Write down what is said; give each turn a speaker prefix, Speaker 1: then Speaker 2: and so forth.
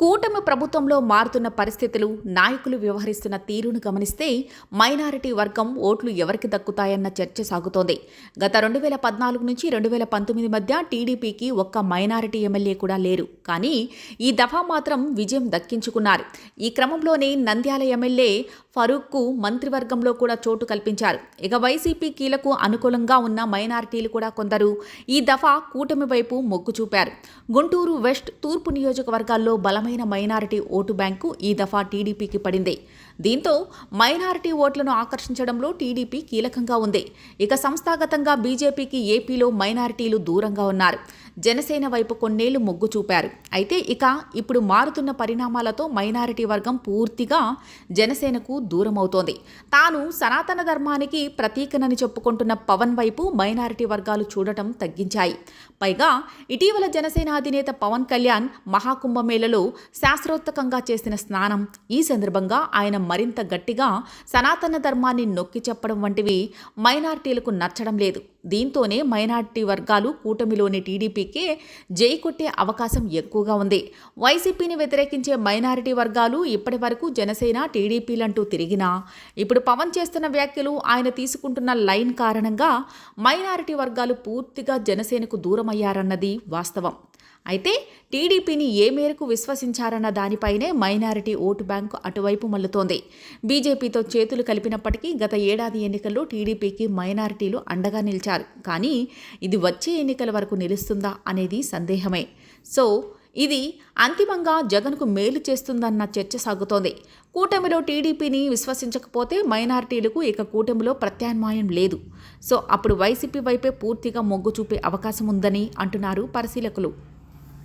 Speaker 1: కూటమి ప్రభుత్వంలో మారుతున్న పరిస్థితులు నాయకులు వ్యవహరిస్తున్న తీరును గమనిస్తే మైనారిటీ వర్గం ఓట్లు ఎవరికి దక్కుతాయన్న చర్చ సాగుతోంది. గత రెండు వేల పద్నాలుగు నుంచి రెండు వేల పంతొమ్మిది మధ్య టీడీపీకి ఒక్క మైనారిటీ ఎమ్మెల్యే కూడా లేరు. కానీ ఈ దఫా మాత్రం విజయం దక్కించుకున్నారు. ఈ క్రమంలోనే నంద్యాల ఎమ్మెల్యే ఫరూక్కు మంత్రివర్గంలో కూడా చోటు కల్పించారు. ఇక వైసీపీ కీలకు అనుకూలంగా ఉన్న మైనారిటీలు కూడా కొందరు ఈ దఫా కూటమి వైపు మొగ్గు చూపారు. గుంటూరు వెస్ట్ తూర్పు నియోజకవర్గాల్లో బలమైన మైనారిటీ ఓటు బ్యాంకు ఈ దఫా టీడీపీకి పడింది. దీంతో మైనారిటీ ఓట్లను ఆకర్షించడంలో టీడీపీ కీలకంగా ఉంది. ఇక సంస్థాగతంగా బీజేపీకి ఏపీలో మైనారిటీలు దూరంగా ఉన్నారు. జనసేన వైపు కొన్నేళ్ళు మొగ్గు చూపారు. అయితే ఇక ఇప్పుడు మారుతున్న పరిణామాలతో మైనారిటీ వర్గం పూర్తిగా జనసేనకు దూరమవుతోంది. తాను సనాతన ధర్మానికి ప్రతీకనని చెప్పుకుంటున్న పవన్ వైపు మైనారిటీ వర్గాలు చూడటం తగ్గించాయి. పైగా ఇటీవల జనసేన అధినేత పవన్ కళ్యాణ్ మహాకుంభమేళలో శాస్త్రోత్తకంగా చేసిన స్నానం ఈ సందర్భంగా ఆయన మరింత గట్టిగా సనాతన ధర్మాన్ని నొక్కి చెప్పడం వంటివి మైనారిటీలకు నచ్చడం లేదు. దీంతోనే మైనారిటీ వర్గాలు కూటమిలోని టీడీపీ వైసీపీకి జై కొట్టే అవకాశం ఎక్కువగా ఉంది. వైసీపీని వ్యతిరేకించే మైనారిటీ వర్గాలు ఇప్పటి వరకు జనసేన టీడీపీలంటూ తిరిగినా ఇప్పుడు పవన్ చేస్తున్న వ్యాఖ్యలు ఆయన తీసుకుంటున్న లైన్ కారణంగా మైనారిటీ వర్గాలు పూర్తిగా జనసేనకు దూరమయ్యారన్నది వాస్తవం. అయితే టీడీపీని ఏ మేరకు విశ్వసించారన్న దానిపైనే మైనారిటీ ఓటు బ్యాంకు అటువైపు మల్లుతోంది బీజేపీతో చేతులు కలిపినప్పటికీ గత ఏడాది ఎన్నికల్లో టీడీపీకి మైనారిటీలు అండగా నిలిచారు. కానీ ఇది వచ్చే ఎన్నికల వరకు నిలుస్తుందా అనేది సందేహమే. సో ఇది అంతిమంగా జగన్కు మేలు చేస్తుందన్న చర్చ సాగుతోంది. కూటమిలో టీడీపీని విశ్వసించకపోతే మైనారిటీలకు ఇక కూటమిలో ప్రత్యామ్నాయం లేదు. సో అప్పుడు వైసీపీ వైపే పూర్తిగా మొగ్గు చూపే అవకాశం ఉందని అంటున్నారు పరిశీలకులు.